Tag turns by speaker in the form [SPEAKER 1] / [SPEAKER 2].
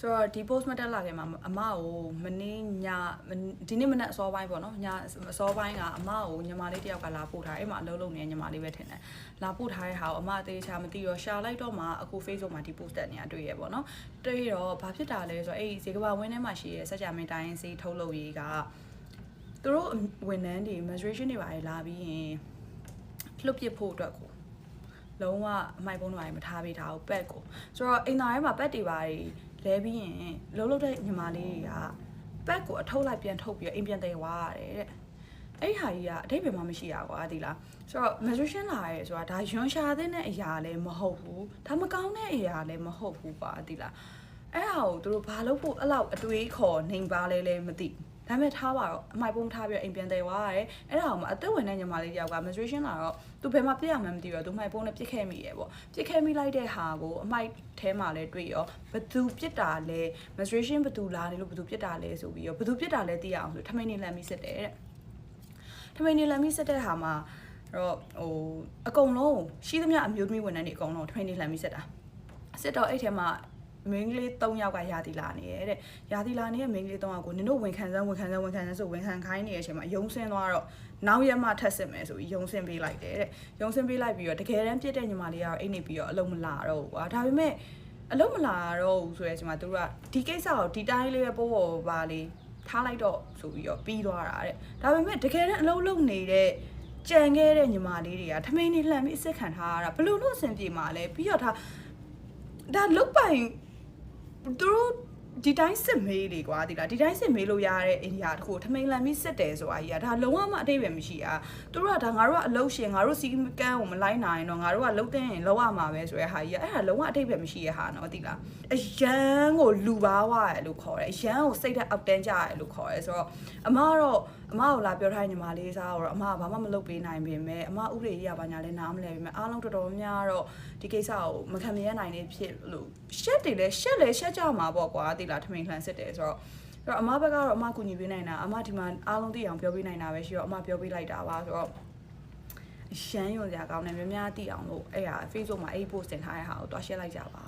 [SPEAKER 1] ဆိုတော့ဒီ post မတက်လာခင်မှာအမကိုမနေ့ညဒီနေ့မနက်အစောပိုင်းပေါ့နော်ညအစောပိုင်းကအမကိုညီမလေးတယောက်ကလာပို့ထားအဲ့မှာအလုပ်လုပ်နေတဲ့ညီမလေးပဲထင်တယ်လာပို့ထားတဲ့ဟာကိုအမအသေးချာမသိတော့ရှာလိုက်တော့မှအခု Facebook မှာဒီ post တက်နေတာတွေ့ရပေါ့နော်တွေ့တော့ဘာဖြစ်တာလဲဆိုတော့အဲ့ဒီဇေကဘာဝင်းထဲမှာရှိရဲစက်ကြမင်းတိုင်းစေးထုတ်လုပ်ရေးကသူတို့ဝန်ထမ်းတွေ menstruation တွေပါလာပြီးရင်လှုပ်ပစ်ဖို့အတွက်ကိုလုံးဝအမိုက်ပုံးတွေမထားပေးထားဘူးပက်ကိုဆိုတော့အိမ်သားထဲမှာပက်တွေပါ လဲပြီးရင်လုံးလုံးတဲ့ညီမလေးတွေကပက်ကိုအထုတ်လိုက်ပြန်ထုတ်ပြီးတော့အိမ်ပြန်တည်သွားရတယ်တဲ့အဲ့ဟာကြီးကအထိပ္ပယ်မှမရှိရကွာဒီလားဆိုတော့ menstruation လာရဲဆိုတာဒါယွန်ရှာတဲ့အရာလည်းမဟုတ်ဘူးဒါမကောင်းတဲ့အရာလည်းမဟုတ်ဘူးကွာဒီလားအဲ့ဟာကိုသူတို့ဘာလို့ဖို့အဲ့လောက်အတွေးခေါ်နေပါလဲလဲမသိဘူး ဒါပေမဲ့ထားပါတော့အမိုက်ပုံးထားပြီးတော့အိမ်ပြန်တယ်သွားရတယ်အဲ့ဒါကိုမှအသက်ဝင်တဲ့ညီမလေးတယောက်က menstruation လာတော့သူဘယ်မှာပြည့်ရမှန်းမသိတော့သူမိုက်ပုံးနဲ့ပြစ်ခဲ့မိရပေါ့ပြစ်ခဲ့မိလိုက်တဲ့ဟာကိုအမိုက်ထဲမှာလဲတွေ့ရောဘသူပြစ်တာလဲ menstruation ဘသူလာနေလို့ဘသူပြစ်တာလဲဆိုပြီးရောဘသူပြစ်တာလဲသိရအောင်ဆိုထမိန်နေလမ်းပြီးစစ်တယ်တဲ့ထမိန်နေလမ်းပြီးစစ်တဲ့ဟာမှာတော့ဟိုအကုန်လုံးရှိသမျှအမျိုးသမီးဝန်ထမ်းတွေအကုန်လုံးထမိန်နေလမ်းပြီးစစ်တာစစ်တော့အဲ့ထဲမှာ မင်းကလေး3ယောက်ကယာတီလာနေရတဲ့ယာတီလာနေတဲ့မင်းကလေး3ယောက်ကိုနင်တို့ဝန်ခံစမ်းဝန်ခံစမ်းဝန်ခံစမ်းဆိုဝန်ခံခိုင်းနေတဲ့အချိန်မှာယုံစင်းသွားတော့နောက်ရက်မှထပ်စစ်မယ်ဆိုပြီးယုံစင်းပေးလိုက်တယ်တဲ့ယုံစင်းပေးလိုက်ပြီးတော့တကယ်တမ်းပြစ်တဲ့ညီမလေးကတော့အိတ်နေပြီးတော့အလုံးမလာတော့ဘူးကွာဒါပေမဲ့အလုံးမလာတော့ဘူးဆိုတဲ့အချိန်မှာသူတို့ကဒီကိစ္စကိုဒီတိုင်းလေးပဲပို့ပေါ်ပါလေးထားလိုက်တော့ဆိုပြီးတော့ပြီးသွားတာတဲ့ဒါပေမဲ့တကယ်တမ်းအလုံးလုံးနေတဲ့ကြံခဲ့တဲ့ညီမလေးတွေကထမင်းနေလှမ်းပြီးအစ်စ်ခံထားရတာဘလို့လို့အဆင်ပြေမှာလဲပြီးတော့ဒါဒါလုတ်ပိုင် သူတို့ ဒီတိုင်းစစ်မေးလေကွာဒီလားဒီတိုင်းစစ်မေးလို့ရတဲ့အိန္ဒိယတခုထမိန်လန်ပြီးစစ်တယ်ဆိုတာကြီးကဒါလုံးဝမအတိတ်ပဲမရှိอ่ะသူတို့ကဒါငါတို့ကအလုပ်ရှင်ငါတို့စီကန်းကိုမလိုက်နိုင်တော့ငါတို့ကလုံးတဲ့ရင်လောက်ရမှာပဲဆိုတဲ့ဟာကြီးကအဲ့ဒါလုံးဝအတိတ်ပဲမရှိရဲ့ဟာနော်ဒီလားအရန်ကိုလူပါဝါရလို့ခေါ်တယ်အရန်ကိုစိတ်သက်အောက်တန်းကြရလို့ခေါ်တယ်ဆိုတော့အမကတော့အမကိုလာပြောထားတဲ့ညီမလေးစားတော့အမကဘာမှမလုပ်ပေးနိုင်ပေမဲ့အမဥပဒေကြီးကဘာညာလဲနားမလဲပေမဲ့အားလုံးတော်တော်များတော့ဒီကိစ္စကိုမခံမရနိုင်နေဖြစ်လို့ရှက်တယ်လဲရှက်လဲရှက်ကြမှာပေါ့ကွာဒီလားထမိန်လှန်စစ်တယ်ဆိုတော့ဆိုတော့အမဘက်ကတော့အမကူညီပေးနိုင်တာအမဒီမှာအားလုံးသိအောင်ပြောပေးနိုင်တာပဲရှိတော့အမပြောပေးလိုက်တာပါဆိုတော့ရမ်းရွံစရာကောင်းတယ်များများသိအောင်လို့အဲ့ဟာ Facebook မှာအဲ့ post တင်ထားတဲ့ဟာကိုတွားရှင်းလိုက်ကြပါ